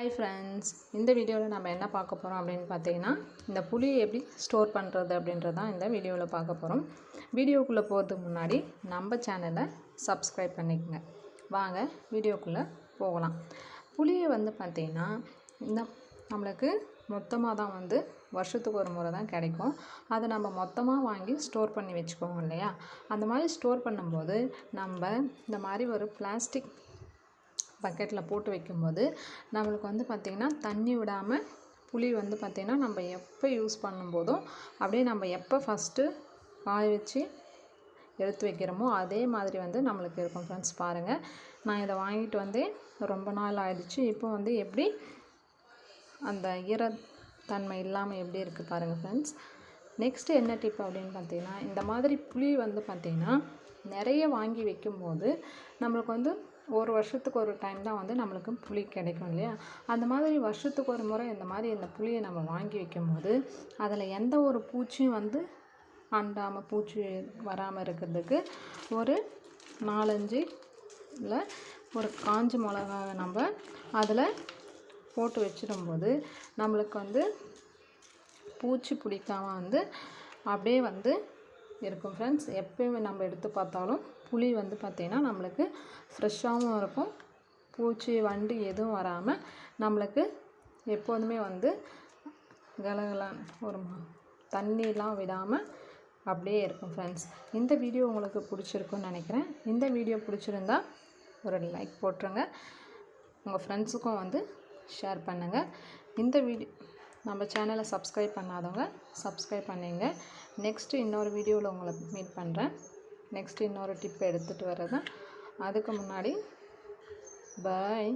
Hi friends இந்த வீடியோவில் நம்ம என்ன பார்க்க போகிறோம் அப்படின்னு பார்த்தீங்கன்னா இந்த புளியை எப்படி ஸ்டோர் பண்ணுறது அப்படின்றது தான் இந்த வீடியோவில் பார்க்க போகிறோம் வீடியோக்குள்ளே போகிறதுக்கு முன்னாடி நம்ம சேனலை சப்ஸ்கிரைப் பண்ணிக்கோங்க. வாங்க வீடியோக்குள்ளே போகலாம். புளியை வந்து பார்த்திங்கன்னா இந்த நம்மளுக்கு மொத்தமாக தான் வந்து வருஷத்துக்கு ஒரு முறை தான் கிடைக்கும். அதை நம்ம மொத்தமாக வாங்கி ஸ்டோர் பண்ணி வச்சுக்கோங்க இல்லையா? அந்த மாதிரி ஸ்டோர் பண்ணும்போது நம்ம இந்த மாதிரி ஒரு பிளாஸ்டிக் பக்கெட்டில் போட்டு வைக்கும்போது நம்மளுக்கு வந்து பார்த்திங்கன்னா தண்ணி விடாமல் புளி வந்து பார்த்திங்கன்னா நம்ம எப்போ யூஸ் பண்ணும்போதும் அப்படியே நம்ம எப்போ ஃபஸ்ட்டு காய வச்சு எடுத்து வைக்கிறோமோ அதே மாதிரி வந்து நம்மளுக்கு இருக்கும் ஃப்ரெண்ட்ஸ் பாருங்கள் நான் இதை வாங்கிட்டு வந்து ரொம்ப நாள் ஆயிடுச்சு. இப்போ வந்து எப்படி அந்த ஈரத்தன்மை இல்லாமல் எப்படி இருக்குது பாருங்கள் ஃப்ரெண்ட்ஸ் நெக்ஸ்ட்டு என்ன டிப் அப்படின்னு பார்த்தீங்கன்னா இந்த மாதிரி புளி வந்து பார்த்திங்கன்னா நிறைய வாங்கி வைக்கும்போது நம்மளுக்கு வந்து ஒரு வருஷத்துக்கு ஒரு டைம் தான் வந்து நம்மளுக்கு புளி கிடைக்கும் இல்லையா? அந்த மாதிரி வருஷத்துக்கு ஒரு முறை இந்த மாதிரி இந்த புளியை நம்ம வாங்கி வைக்கும்போது அதில் எந்த ஒரு பூச்சியும் வந்து அண்டாமல் பூச்சி வராமல் இருக்கிறதுக்கு ஒரு நாலஞ்சு இல்லை ஒரு காஞ்ச மிளகாவை நம்ம அதில் போட்டு வச்சிடும்போது நம்மளுக்கு வந்து பூச்சி பிடிக்காம வந்து அப்படியே வந்து இருக்கும் ஃப்ரெண்ட்ஸ் எப்பயுமே நம்ம எடுத்து பார்த்தாலும் புளி வந்து பார்த்திங்கன்னா நம்மளுக்கு ஃப்ரெஷ்ஷாகவும் இருக்கும். பூச்சி வண்டு எதுவும் வராமல் நம்மளுக்கு எப்போதுமே வந்து கலகலான் ஒரு தண்ணியெலாம் தண்ணிலாம் விடாமல் அப்படியே இருக்கும் ஃப்ரெண்ட்ஸ் இந்த வீடியோ உங்களுக்கு பிடிச்சிருக்குன்னு நினைக்கிறேன். இந்த வீடியோ பிடிச்சிருந்தா ஒரு லைக் போட்டுருங்க. உங்கள் ஃப்ரெண்ட்ஸுக்கும் வந்து ஷேர் பண்ணுங்கள் இந்த வீடியோ நம்ம சேனலை சப்ஸ்கிரைப் பண்ணாதவங்க சப்ஸ்கிரைப் பண்ணிங்க. நெக்ஸ்ட்டு இன்னொரு வீடியோவில் உங்களை மீட் பண்ணுறேன் நெக்ஸ்ட்டு இன்னொரு டிப் எடுத்துகிட்டு வரேன் அதுக்கு முன்னாடி பாய்